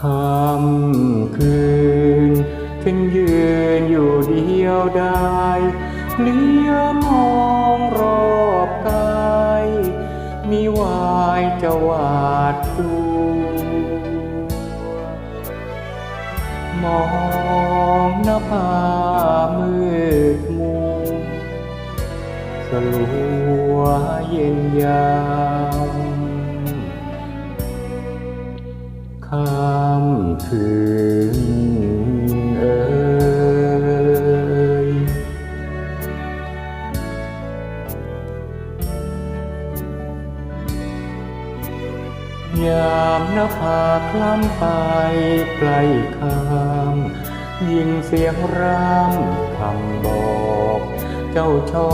ค่ำคืนฉันยืนอยู่เดียวดายเลี้ยมองรอบกายมีวายจะวาดกลัวมองหน้าผามืดมุมสลัวเย็นยา ยามนภาคล้ำไปไกลคำยิงเสียงร่ำคำบอก เจ้าช่อ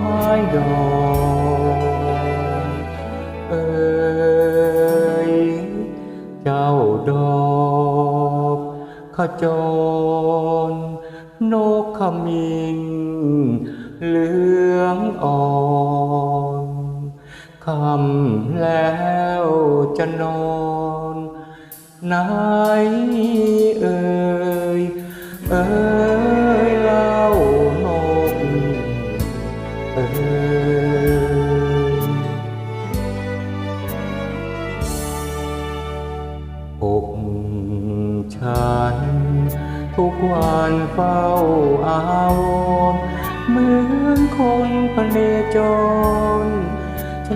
ไม้ดอกเอ้ยเจ้าดอกขจรนกขมิงเหลืองอ่อน คำแล้วจะนอนไหนเอ่ยเอ่ยเล่านกเอ่ยอกฉันทุกวันเฝ้าอาวรเหมือนคนพเนจร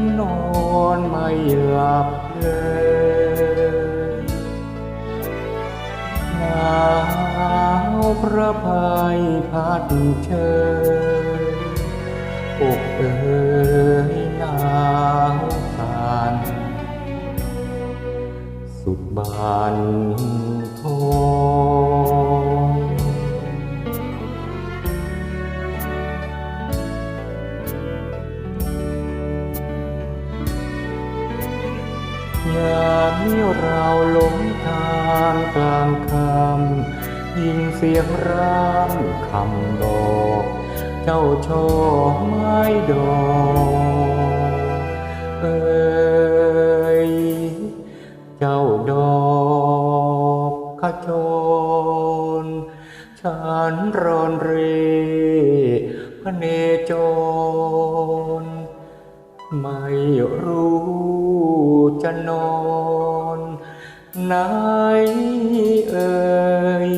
นนอนไม่หลับเลยหนาวพระภัยพัดเชยอกเอ๋ยหนาวสันสุดบาน ยามนี้เราหลงทางกลางคำยิงเสียงร่ำคำบอก เจ้าช่อไม้ดอกเอ้ยเจ้าดอกขจรฉันรอนเรพระเนจรไม่รู้ จะนอนไหนเอ่ย